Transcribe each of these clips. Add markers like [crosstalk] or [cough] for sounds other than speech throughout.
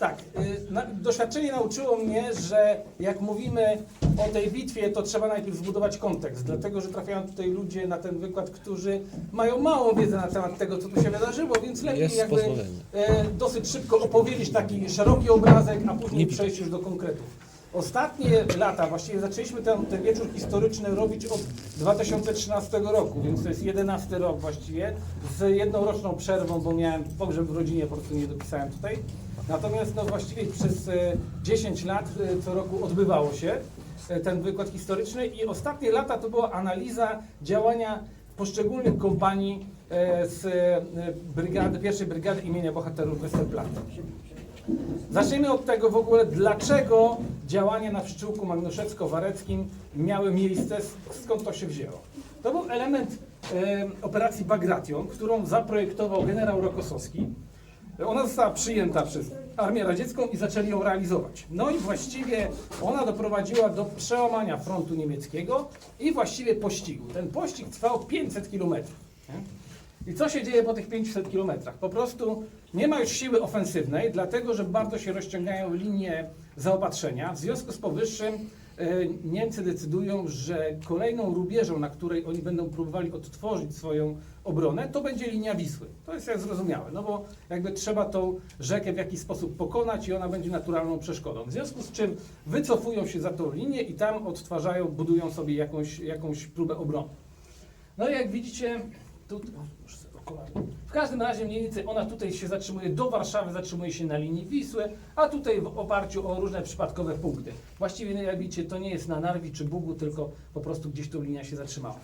Tak, y, doświadczenie nauczyło mnie, że jak mówimy o tej bitwie, to trzeba najpierw zbudować kontekst, dlatego że trafiają tutaj ludzie na ten wykład, którzy mają małą wiedzę na temat tego, co tu się wydarzyło, więc lepiej Jest jakby e, dosyć szybko opowiedzieć taki szeroki obrazek, a później Nie przejść już do konkretów. Ostatnie lata, właściwie zaczęliśmy ten, ten wieczór historyczny robić od 2013 roku, więc to jest 11 rok właściwie, z jedną roczną przerwą, bo miałem pogrzeb w rodzinie, po prostu nie dopisałem tutaj. Natomiast no właściwie przez e, 10 lat e, co roku odbywało się e, ten wykład historyczny i ostatnie lata to była analiza działania poszczególnych kompanii e, z e, brygady, pierwszej brygady imienia bohaterów Westerplatte. Zacznijmy od tego w ogóle, dlaczego działania na przyczółku Magnuszewsko-Wareckim miały miejsce, skąd to się wzięło. To był element e, operacji Bagration, którą zaprojektował generał Rokosowski. Ona została przyjęta przez Armię Radziecką i zaczęli ją realizować. No i właściwie ona doprowadziła do przełamania frontu niemieckiego i właściwie pościgu. Ten pościg trwał 500 kilometrów. I co się dzieje po tych 500 kilometrach? Po prostu nie ma już siły ofensywnej, dlatego że bardzo się rozciągają linie zaopatrzenia. W związku z powyższym Niemcy decydują, że kolejną rubieżą, na której oni będą próbowali odtworzyć swoją obronę, to będzie linia Wisły. To jest jak zrozumiałe, no bo jakby trzeba tą rzekę w jakiś sposób pokonać i ona będzie naturalną przeszkodą. W związku z czym wycofują się za tą linię i tam odtwarzają, budują sobie jakąś, jakąś próbę obrony. No i jak widzicie, tu, w każdym razie mniej więcej ona tutaj się zatrzymuje, do Warszawy zatrzymuje się na linii Wisły, a tutaj w oparciu o różne przypadkowe punkty. Właściwie no, jak widzicie, to nie jest na Narwi czy Bugu, tylko po prostu gdzieś tu linia się zatrzymała.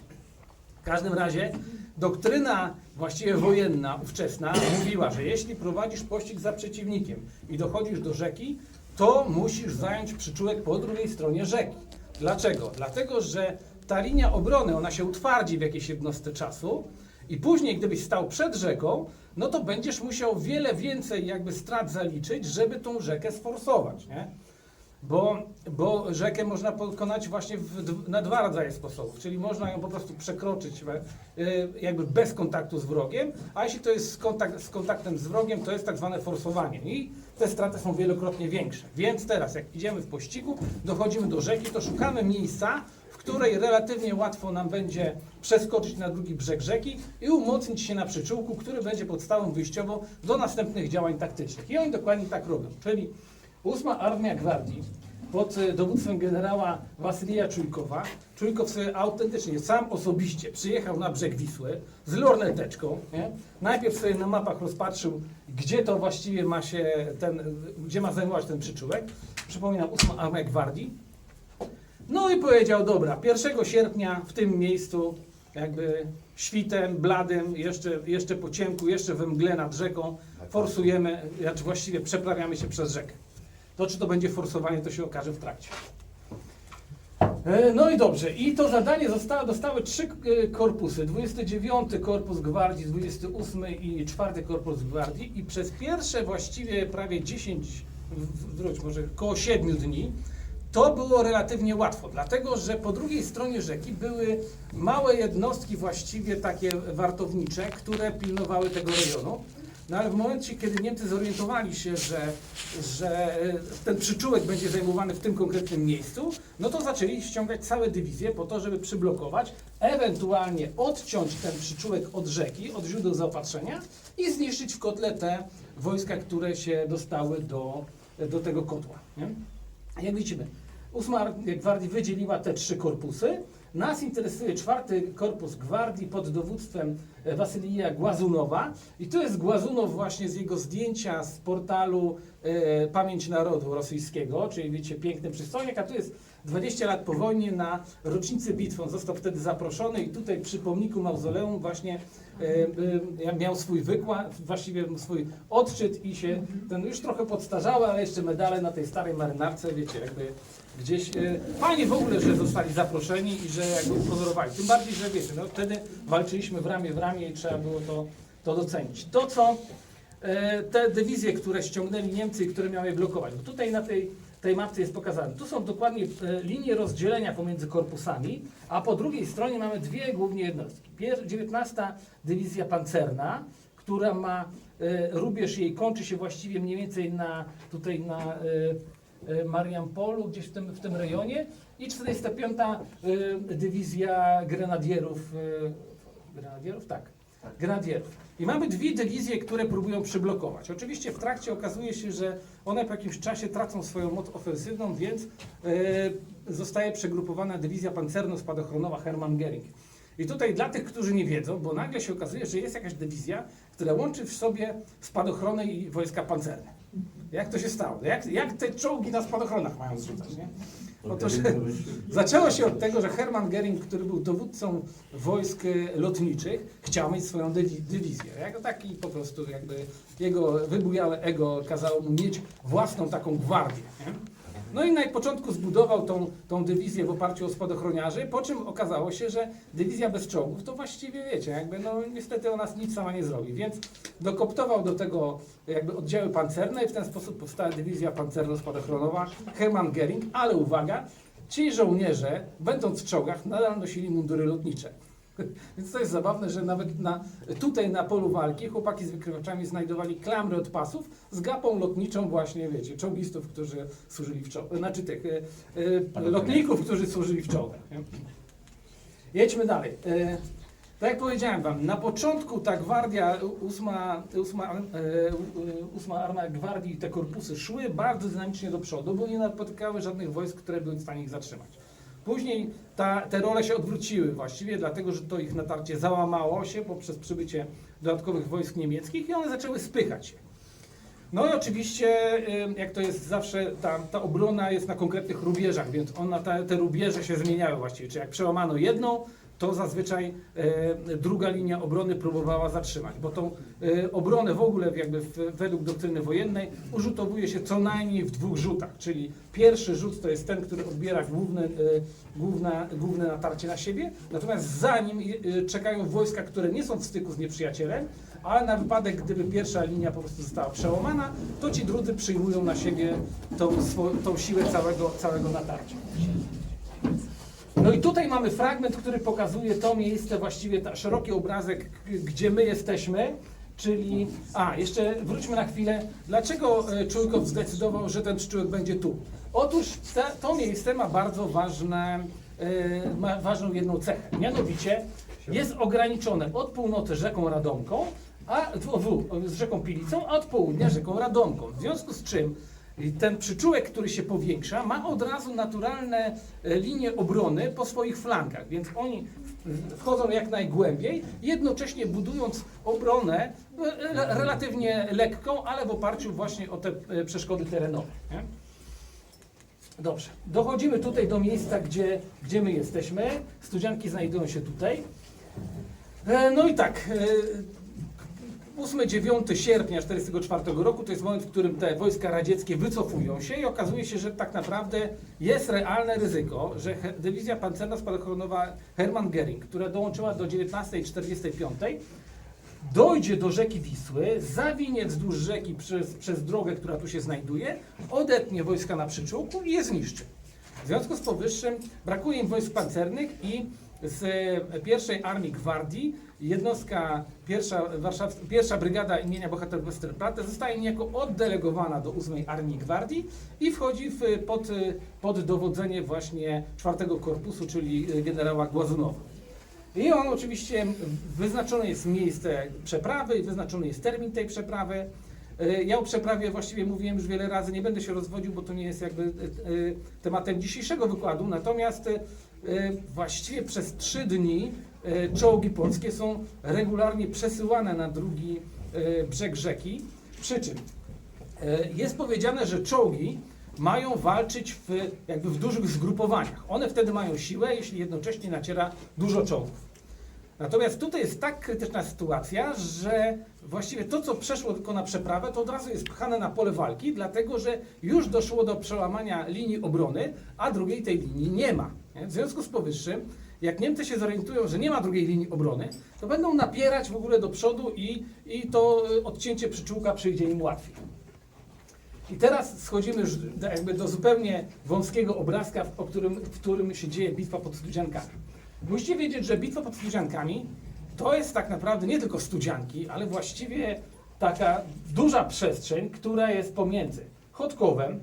W każdym razie doktryna właściwie wojenna, ówczesna, mówiła, że jeśli prowadzisz pościg za przeciwnikiem i dochodzisz do rzeki, to musisz zająć przyczółek po drugiej stronie rzeki. Dlaczego? Dlatego, że ta linia obrony, ona się utwardzi w jakiejś jednostce czasu i później, gdybyś stał przed rzeką, no to będziesz musiał wiele więcej jakby strat zaliczyć, żeby tą rzekę sforsować, nie? Bo, bo rzekę można pokonać właśnie w, na dwa rodzaje sposobów, czyli można ją po prostu przekroczyć e, jakby bez kontaktu z wrogiem, a jeśli to jest z, kontakt, z kontaktem z wrogiem, to jest tak zwane forsowanie i te straty są wielokrotnie większe. Więc teraz, jak idziemy w pościgu, dochodzimy do rzeki, to szukamy miejsca, której relatywnie łatwo nam będzie przeskoczyć na drugi brzeg rzeki i umocnić się na przyczółku, który będzie podstawą wyjściową do następnych działań taktycznych. I oni dokładnie tak robią, czyli Ósma Armia Gwardii pod e, dowództwem generała Wasylija Czujkowa. Czujkow sobie autentycznie, sam osobiście przyjechał na brzeg Wisły z lorneteczką. Nie? Najpierw sobie na mapach rozpatrzył, gdzie to właściwie ma się ten, gdzie ma zajmować ten przyczółek. Przypominam, ósma Armia Gwardii. No i powiedział, dobra, 1 sierpnia w tym miejscu, jakby świtem, bladym, jeszcze, jeszcze po ciemku, jeszcze we mgle nad rzeką, forsujemy, znaczy właściwie przeprawiamy się przez rzekę. To czy to będzie forsowanie, to się okaże w trakcie. E, No i dobrze, i to zadanie zostało, dostały trzy e, korpusy, 29 Korpus Gwardii, 28 i 4 Korpus Gwardii i przez pierwsze właściwie prawie 10, w- wróć może koło 7 dni, to było relatywnie łatwo, dlatego że po drugiej stronie rzeki były małe jednostki właściwie takie wartownicze, które pilnowały tego rejonu. No ale w momencie, kiedy Niemcy zorientowali się, że, że ten przyczółek będzie zajmowany w tym konkretnym miejscu, no to zaczęli ściągać całe dywizje po to, żeby przyblokować, ewentualnie odciąć ten przyczółek od rzeki, od źródeł zaopatrzenia i zniszczyć w kotle te wojska, które się dostały do, do tego kotła. Nie? Jak widzimy, ósma Gwardii wydzieliła te trzy korpusy. Nas interesuje czwarty korpus gwardii pod dowództwem e, Wasylija Głazunowa. I to jest Głazunow właśnie z jego zdjęcia z portalu e, Pamięć Narodu Rosyjskiego, czyli wiecie, piękny przystojnik, a tu jest 20 lat po wojnie na rocznicę bitwy. On został wtedy zaproszony i tutaj przy pomniku mauzoleum właśnie e, e, miał swój wykład, właściwie swój odczyt i się, ten już trochę podstarzały, ale jeszcze medale na tej starej marynarce, wiecie, jakby gdzieś, e, fajnie w ogóle, że zostali zaproszeni i że jakby upozorowali. Tym bardziej, że wiecie, no wtedy walczyliśmy w ramię w ramię i trzeba było to, to docenić. To, co e, te dywizje, które ściągnęli Niemcy i które miały je blokować, bo tutaj na tej, tej mapce jest pokazane, tu są dokładnie e, linie rozdzielenia pomiędzy korpusami, a po drugiej stronie mamy dwie głównie jednostki. Pier- 19 Dywizja Pancerna, która ma rubież jej kończy się właściwie mniej więcej na tutaj na Mariampolu, gdzieś w tym, w tym rejonie i 45. e, Dywizja Grenadierów, e, Grenadierów? Tak, Grenadierów. I mamy dwie dywizje, które próbują przyblokować. Oczywiście w trakcie okazuje się, że one po jakimś czasie tracą swoją moc ofensywną, więc zostaje przegrupowana dywizja pancerno-spadochronowa Hermann Göring. I tutaj dla tych, którzy nie wiedzą, bo nagle się okazuje, że jest jakaś dywizja, która łączy w sobie spadochrony i wojska pancerne. Jak to się stało? Jak, jak te czołgi na spadochronach mają zrzucać, nie? Otóż [laughs] zaczęło się od tego, że Hermann Göring, który był dowódcą wojsk e, lotniczych, chciał mieć swoją dywi- dywizję. Jako taki po prostu jakby jego wybujałe ego kazało mu mieć własną taką gwardię. Nie? No i na początku zbudował tą, tą dywizję w oparciu o spadochroniarzy, po czym okazało się, że dywizja bez czołgów to właściwie wiecie, jakby no niestety ona nic sama nie zrobi, więc dokoptował do tego jakby oddziały pancerne i w ten sposób powstała dywizja pancerno-spadochronowa Hermann Göring, ale uwaga, ci żołnierze, będąc w czołgach, nadal nosili mundury lotnicze. [laughs] Więc to jest zabawne, że nawet na, tutaj na polu walki chłopaki z wykrywaczami znajdowali klamry od pasów z gapą lotniczą właśnie, wiecie, czołgistów, którzy służyli w czołgach, znaczy tych e, e, lotników, którzy służyli w czołgach. Jedźmy dalej. E, tak jak powiedziałem Wam, na początku ta gwardia, ósma, ósma, e, ósma armia gwardii, te korpusy szły bardzo dynamicznie do przodu, bo nie napotykały żadnych wojsk, które były w stanie ich zatrzymać. Później ta, te role się odwróciły właściwie, dlatego że to ich natarcie załamało się poprzez przybycie dodatkowych wojsk niemieckich i one zaczęły spychać się. No i oczywiście, jak to jest zawsze, ta, ta obrona jest na konkretnych rubieżach, więc ona, te, te rubieże się zmieniały właściwie. Czy jak przełamano jedną, to zazwyczaj e, druga linia obrony próbowała zatrzymać, bo tą e, obronę w ogóle jakby w, według doktryny wojennej urzutowuje się co najmniej w dwóch rzutach, czyli pierwszy rzut to jest ten, który odbiera główne, e, główne, główne natarcie na siebie, natomiast za nim e, czekają wojska, które nie są w styku z nieprzyjacielem, ale na wypadek, gdyby pierwsza linia po prostu została przełamana, to ci drudzy przyjmują na siebie tą, tą siłę całego, całego natarcia. No i tutaj mamy fragment, który pokazuje to miejsce, właściwie ta, szeroki obrazek, gdzie my jesteśmy, czyli... A, jeszcze wróćmy na chwilę. Dlaczego e, Czujkow zdecydował, że ten pszczółek będzie tu? Otóż to miejsce ma bardzo ważne, e, ma ważną jedną cechę. Mianowicie jest ograniczone od północy rzeką Radomką, a w, w, z rzeką Pilicą, a od południa rzeką Radomką. W związku z czym ten przyczółek, który się powiększa, ma od razu naturalne e, linie obrony po swoich flankach, więc oni wchodzą jak najgłębiej, jednocześnie budując obronę e, re- relatywnie lekką, ale w oparciu właśnie o te e, przeszkody terenowe. Nie? Dobrze, dochodzimy tutaj do miejsca, gdzie, gdzie my jesteśmy. Studzianki znajdują się tutaj. No i tak, 8-9 sierpnia 1944 roku to jest moment, w którym te wojska radzieckie wycofują się i okazuje się, że tak naprawdę jest realne ryzyko, że dywizja pancerna spadochronowa Hermann Göring, która dołączyła do 19 i 45, dojdzie do rzeki Wisły, zawinie wzdłuż rzeki przez, przez drogę, która tu się znajduje, odetnie wojska na przyczółku i je zniszczy. W związku z powyższym brakuje im wojsk pancernych i z pierwszej armii gwardii jednostka pierwsza, Warszaw, pierwsza brygada imienia bohater Westerplatte zostaje niejako oddelegowana do 8 armii gwardii i wchodzi w, pod, pod dowodzenie właśnie czwartego korpusu, czyli generała Głazunowa. I on oczywiście wyznaczone jest miejsce przeprawy wyznaczony jest termin tej przeprawy. Ja o przeprawie właściwie mówiłem już wiele razy, nie będę się rozwodził, bo to nie jest jakby e, e, tematem dzisiejszego wykładu. Natomiast właściwie przez trzy dni e, czołgi polskie są regularnie przesyłane na drugi e, brzeg rzeki. Przy czym E, jest powiedziane, że czołgi mają walczyć w, jakby w dużych zgrupowaniach. One wtedy mają siłę, jeśli jednocześnie naciera dużo czołgów. Natomiast tutaj jest tak krytyczna sytuacja, że właściwie to, co przeszło tylko na przeprawę, to od razu jest pchane na pole walki, dlatego że już doszło do przełamania linii obrony, a drugiej tej linii nie ma. Nie? W związku z powyższym, jak Niemcy się zorientują, że nie ma drugiej linii obrony, to będą napierać w ogóle do przodu i, i to y, odcięcie przyczółka przyjdzie im łatwiej. I teraz schodzimy już jakby do zupełnie wąskiego obrazka, w, którym, w którym się dzieje bitwa pod Studziankami. Musicie wiedzieć, że bitwa pod Studziankami to jest tak naprawdę nie tylko studzianki, ale właściwie taka duża przestrzeń, która jest pomiędzy Chodkowem,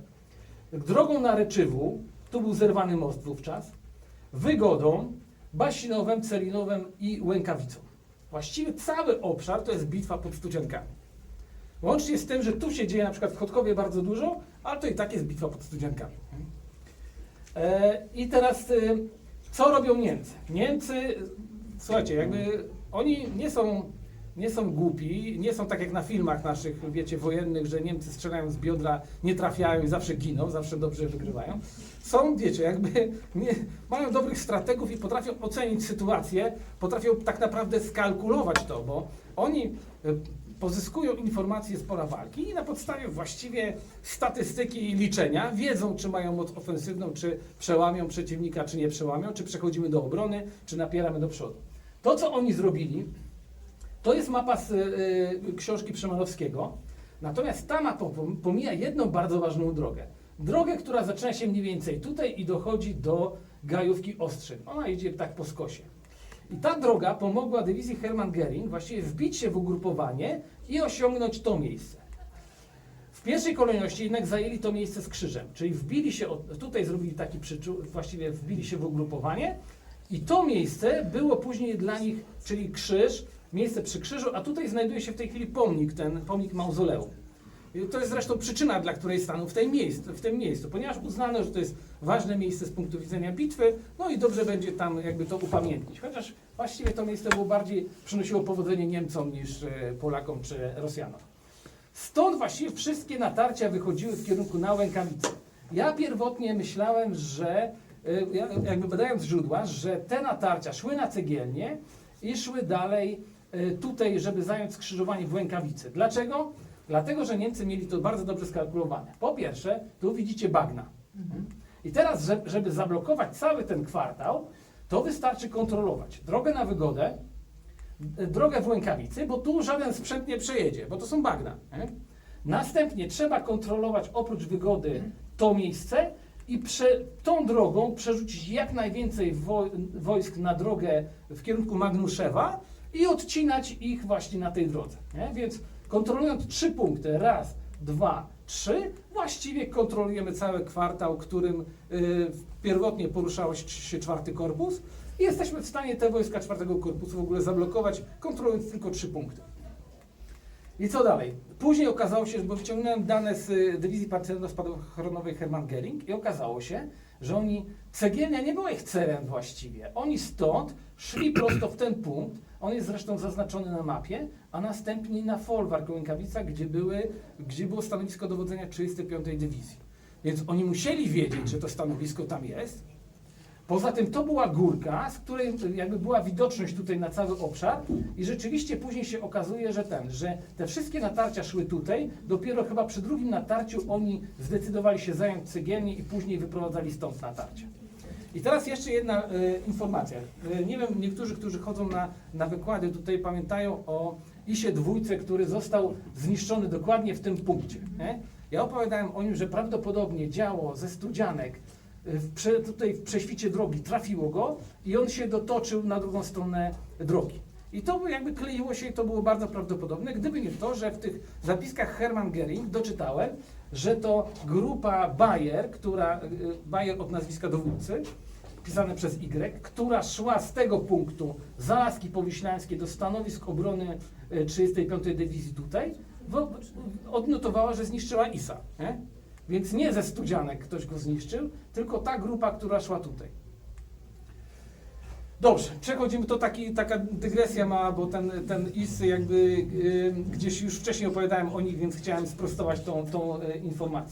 drogą na Reczywół, tu był zerwany most wówczas, Wygodą, Basinowem, Celinowem i Łękawicą. Właściwie cały obszar to jest bitwa pod Studziankami. Łącznie z tym, że tu się dzieje na przykład w Chodkowie bardzo dużo, ale to i tak jest bitwa pod Studziankami. E, I teraz e, co robią Niemcy? Niemcy, słuchajcie, jakby oni nie są, nie są głupi, nie są tak jak na filmach naszych, wiecie, wojennych, że Niemcy strzelają z biodra, nie trafiają i zawsze giną, zawsze dobrze wygrywają. Są, wiecie, jakby nie, mają dobrych strategów i potrafią ocenić sytuację, potrafią tak naprawdę skalkulować to, bo oni e, pozyskują informacje z pola walki i na podstawie właściwie statystyki i liczenia wiedzą, czy mają moc ofensywną, czy przełamią przeciwnika, czy nie przełamią, czy przechodzimy do obrony, czy napieramy do przodu. To, co oni zrobili, to jest mapa z y, książki Przemanowskiego, natomiast ta mapa pom- pomija jedną bardzo ważną drogę. Drogę, która zaczyna się mniej więcej tutaj i dochodzi do Gajówki Ostrzyn. Ona idzie tak po skosie. I ta droga pomogła dywizji Hermann Göring właściwie wbić się w ugrupowanie i osiągnąć to miejsce. W pierwszej kolejności jednak zajęli to miejsce z krzyżem, czyli wbili się, tutaj zrobili taki przyczół, właściwie wbili się w ugrupowanie i to miejsce było później dla nich, czyli krzyż, miejsce przy krzyżu, a tutaj znajduje się w tej chwili pomnik, ten pomnik mauzoleum. To jest zresztą przyczyna, dla której stanął w, tej miejscu, w tym miejscu, ponieważ uznano, że to jest ważne miejsce z punktu widzenia bitwy, no i dobrze będzie tam jakby to upamiętnić. Chociaż właściwie to miejsce było bardziej, przynosiło powodzenie Niemcom niż e, Polakom czy Rosjanom. Stąd właściwie wszystkie natarcia wychodziły w kierunku na. Ja pierwotnie myślałem, że, ja- jakby badając źródła, że te natarcia szły na cegielnie i szły dalej tutaj, żeby zająć skrzyżowanie w Łękawicy. Dlaczego? Dlatego, że Niemcy mieli to bardzo dobrze skalkulowane. Po pierwsze, tu widzicie bagna. I teraz, że- żeby zablokować cały ten kwartał, to wystarczy kontrolować drogę na wygodę, drogę w Łękawicy, bo tu żaden sprzęt nie przejedzie, bo to są bagna. Nie? Następnie trzeba kontrolować oprócz wygody to miejsce i prze, tą drogą przerzucić jak najwięcej wo, wojsk na drogę w kierunku Magnuszewa i odcinać ich właśnie na tej drodze. Nie? Więc kontrolując trzy punkty, raz, dwa, trzy, właściwie kontrolujemy cały kwartał, którym y, pierwotnie poruszał się czwarty korpus i jesteśmy w stanie te wojska czwartego korpusu w ogóle zablokować, kontrolując tylko trzy punkty. I co dalej? Później okazało się, bo wyciągnąłem dane z y, dywizji pancernno-spadochronowej Hermann Göring i okazało się, że oni, cegielnia nie była ich celem właściwie. Oni stąd szli prosto w ten punkt, on jest zresztą zaznaczony na mapie, a następnie na folwark Łękawica, gdzie, były, gdzie było stanowisko dowodzenia 35. Dywizji. Więc oni musieli wiedzieć, że to stanowisko tam jest, Poza tym to była górka, z której jakby była widoczność tutaj na cały obszar i rzeczywiście później się okazuje, że ten, że te wszystkie natarcia szły tutaj, dopiero chyba przy drugim natarciu oni zdecydowali się zająć cegielnię i później wyprowadzali stąd natarcie. I teraz jeszcze jedna e, informacja. E, nie wiem, niektórzy, którzy chodzą na, na wykłady tutaj pamiętają o ISie dwójce, który został zniszczony dokładnie w tym punkcie. Nie? Ja opowiadałem o nim, że prawdopodobnie działo ze Studzianek w prze, tutaj w prześwicie drogi trafiło go i on się dotoczył na drugą stronę drogi. I to by jakby kleiło się i to było bardzo prawdopodobne, gdyby nie to, że w tych zapiskach Hermann Göring doczytałem, że to grupa Bayer, która, y, Bayer od nazwiska dowódcy, pisane przez Y, która szła z tego punktu Zalaski Powiślańskie do stanowisk obrony y, 35. Dywizji tutaj, odnotowała, że zniszczyła ISA. Nie? Więc nie ze Studzianek ktoś go zniszczył, tylko ta grupa, która szła tutaj. Dobrze, przechodzimy, to taki, taka dygresja mała, bo ten, ten IS jakby y, gdzieś już wcześniej opowiadałem o nich, więc chciałem sprostować tą, tą y, informację.